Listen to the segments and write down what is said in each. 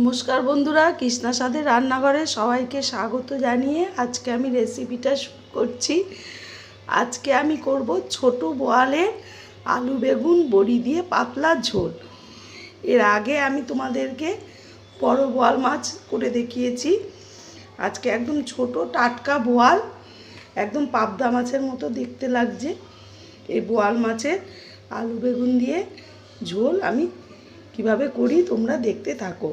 নমস্কার বন্ধুরা, কৃষ্ণা সাদের রান্নাঘরে সবাইকে স্বাগত জানিয়ে আজকে আমি রেসিপিটা করছি। আজকে আমি করব ছোট বোয়ালে আলু বেগুন, বড়ি দিয়ে পাতলা ঝোল। এর আগে আমি তোমাদেরকে বড় বোয়াল মাছ করে দেখিয়েছি। আজকে একদম ছোট টাটকা বোয়াল, একদম পাবদা মাছের মতো দেখতে লাগছে। এই বোয়াল মাছের আলু বেগুন দিয়ে ঝোল আমি কীভাবে করি তোমরা দেখতে থাকো।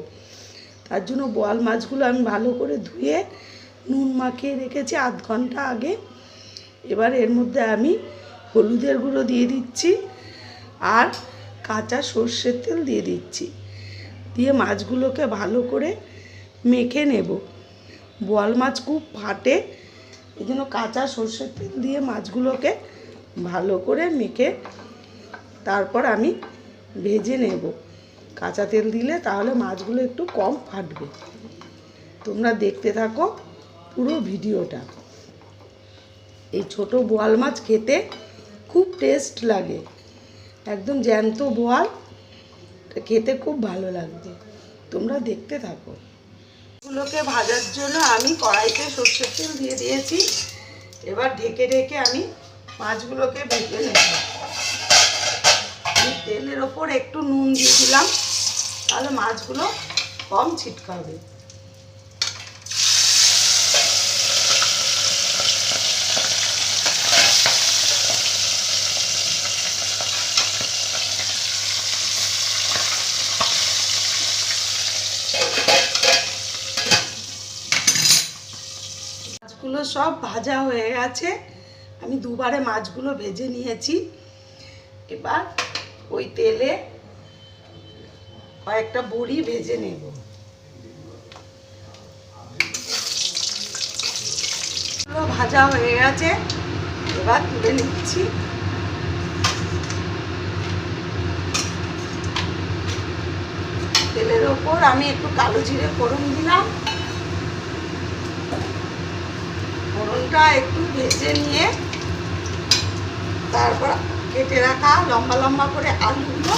তার জন্য বোয়াল মাছগুলো আমি ভালো করে ধুয়ে নুন মাখিয়ে রেখেছি আধ ঘণ্টা আগে। এবার এর মধ্যে আমি হলুদের গুঁড়ো দিয়ে দিচ্ছি আর কাঁচা সর্ষের তেল দিয়ে দিচ্ছি। দিয়ে মাছগুলোকে ভালো করে মেখে নেব। বোয়াল মাছ খুব ফাটে, এই জন্য কাঁচা সর্ষের তেল দিয়ে মাছগুলোকে ভালো করে মেখে তারপর আমি ভেজে নেব। কাঁচা তেল দিলে তাহলে মাছগুলো একটু কম ফাটবে। তোমরা দেখতে থাকো পুরো ভিডিওটা। এই ছোট বোয়াল মাছ খেতে খুব টেস্ট লাগে। একদম জ্যান্ত বোয়াল, খেতে খুব ভালো লাগবে। তোমরা দেখতে থাকো। এগুলোকে ভাজার জন্য আমি কড়াইতে সর্ষের তেল দিয়ে দিয়েছি। এবার ঢেকে ঢেকে আমি মাছগুলোকে ভেজে নেব। তেলের ওপর একটু নুন দিয়ে দিলাম। তাহলে মাছগুলো কম ছিটকাবে। মাছগুলো সব ভাজা হয়ে গেছে। আমি দুবারে মাছগুলো ভেজে নিয়েছি। এবার ওই তেলে কয়েকটা বড়ি ভেজে নেব। ভাজা হয়ে গেছে, এবার তুলে নিচ্ছি। তেলের ওপর আমি একটু কালো জিরে ফোড়ন দিলাম। ফোড়নটা একটু ভেজে নিয়ে তারপর কেটে রাখা লম্বা লম্বা করে আলুগুলো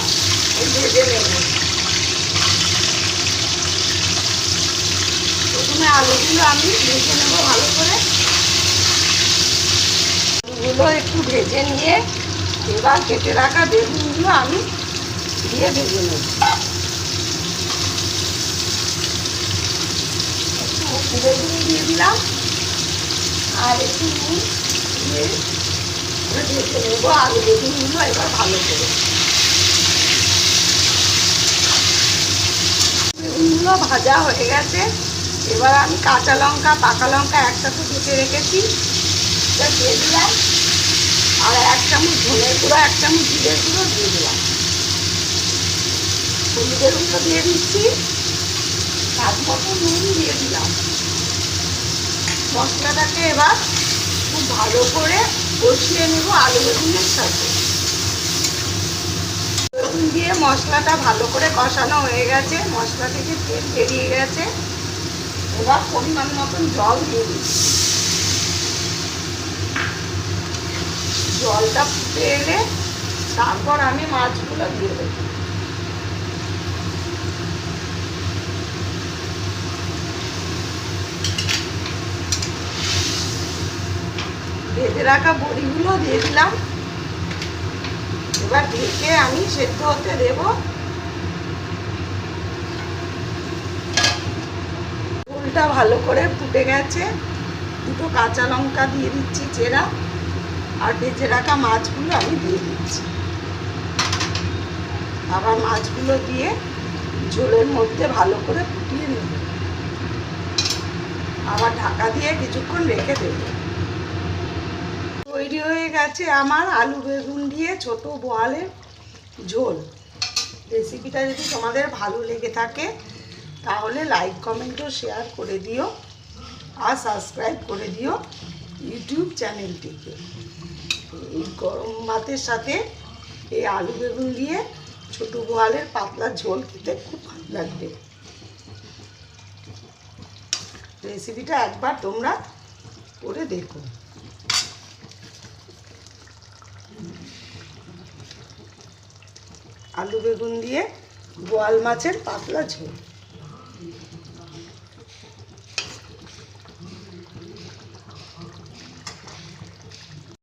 ভেজে নেব। প্রথমে আলুগুলো আমি ভেজে নেব ভালো করে। আলুগুলো একটু ভেজে নিয়ে এবার কেটে রাখা বেগুনগুলো আমি দিয়ে ভেজে নেব। একটু বেগুন দিয়ে দিলাম। আর একটু নুন দিয়ে ভেজে নেব আলু বেগুনগুলো এবার ভালো করে। বেগুনগুলো ভাজা হয়ে গেছে। এবার আমি কাঁচা লঙ্কা, পাকা লঙ্কা একসাথে কেটে রেখেছি। সেটা দিয়ে দিলাম। আর এক চামচ ধনের গুঁড়ো, এক চামচ জিরের গুঁড়ো দিয়ে দিলাম। হলুদের গুঁড়ো দিয়ে দিচ্ছি। স্বাদ মতো নুন দিয়ে দিলাম। মশলাটাকে এবার খুব ভালো করে কষিয়ে নেব আলু বেগুনের সাথে। দিয়ে মশলাটা ভালো করে কষানো হয়ে গেছে। মশলা থেকে তেল বেরিয়ে গেছে। এবার পরিমাণ মতন জল দিয়ে দিচ্ছি। জলটা ফুটে এলে তারপর আমি মাছগুলো দিয়ে দেবো। ভেজে রাখা বড়িগুলো দিয়ে দিলাম। এবার ঢেকে আমি সেদ্ধ হতে দেব। ঝোলটা ভালো করে ফুটে গেছে। দুটো কাঁচা লঙ্কা দিয়ে দিচ্ছি চেরা আর ভেজে রাখা মাছগুলো আমি দিয়ে দিচ্ছি। আবার মাছগুলো দিয়ে ঝোলের মধ্যে ভালো করে ফুটিয়ে নেব। আবার ঢাকা দিয়ে কিছুক্ষণ রেখে দেবো। তৈরি হয়ে গেছে আমার আলু বেগুন দিয়ে ছোট বোয়ালের ঝোল। রেসিপিটা যদি তোমাদের ভালো লেগে থাকে তাহলে লাইক কমেন্টও শেয়ার করে দিও আর সাবস্ক্রাইব করে দিও ইউটিউব চ্যানেলটিকে এই গরম ভাতের সাথে এই আলু বেগুন দিয়ে ছোট বোয়ালের পাতলা ঝোল খেতে খুব ভালো লাগবে। রেসিপিটা একবার তোমরা করে দেখো। আলু বেগুন দিয়ে বোয়াল মাছের পাতলা ঝোল।